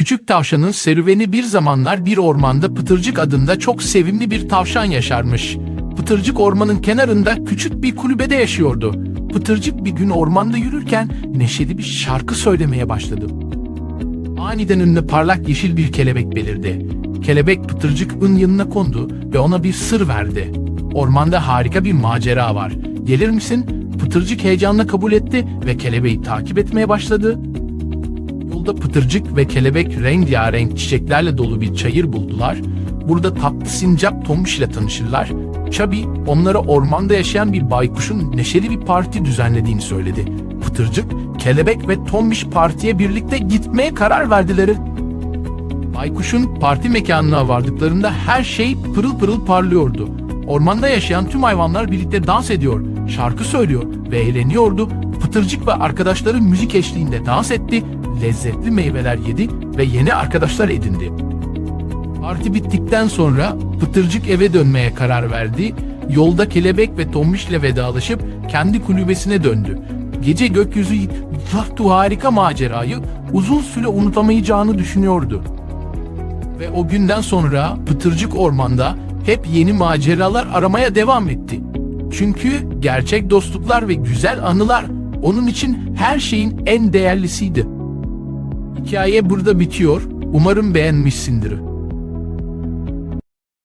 Küçük tavşanın serüveni bir zamanlar bir ormanda Pıtırcık adında çok sevimli bir tavşan yaşarmış. Pıtırcık ormanın kenarında küçük bir kulübede yaşıyordu. Pıtırcık bir gün ormanda yürürken neşeli bir şarkı söylemeye başladı. Aniden önüne parlak yeşil bir kelebek belirdi. Kelebek Pıtırcık'ın yanına kondu ve ona bir sır verdi. Ormanda harika bir macera var. Gelir misin? Pıtırcık heyecanla kabul etti ve kelebeği takip etmeye başladı. Yolda Pıtırcık ve kelebek rengarenk çiçeklerle dolu bir çayır buldular. Burada tatlı sincap Tombiş ile tanışırlar. Çabi onlara ormanda yaşayan bir baykuşun neşeli bir parti düzenlediğini söyledi. Pıtırcık, kelebek ve Tombiş partiye birlikte gitmeye karar verdiler. Baykuş'un parti mekanına vardıklarında her şey pırıl pırıl parlıyordu. Ormanda yaşayan tüm hayvanlar birlikte dans ediyor, şarkı söylüyor ve eğleniyordu. Pıtırcık ve arkadaşları müzik eşliğinde dans etti, lezzetli meyveler yedi ve yeni arkadaşlar edindi. Parti bittikten sonra Pıtırcık eve dönmeye karar verdi. Yolda kelebek ve Tombiş'le vedalaşıp kendi kulübesine döndü. Gece gökyüzü yaptığı harika macerayı uzun süre unutamayacağını düşünüyordu. Ve o günden sonra Pıtırcık ormanda hep yeni maceralar aramaya devam etti. Çünkü gerçek dostluklar ve güzel anılar onun için her şeyin en değerlisiydi. Hikaye burada bitiyor. Umarım beğenmişsindir.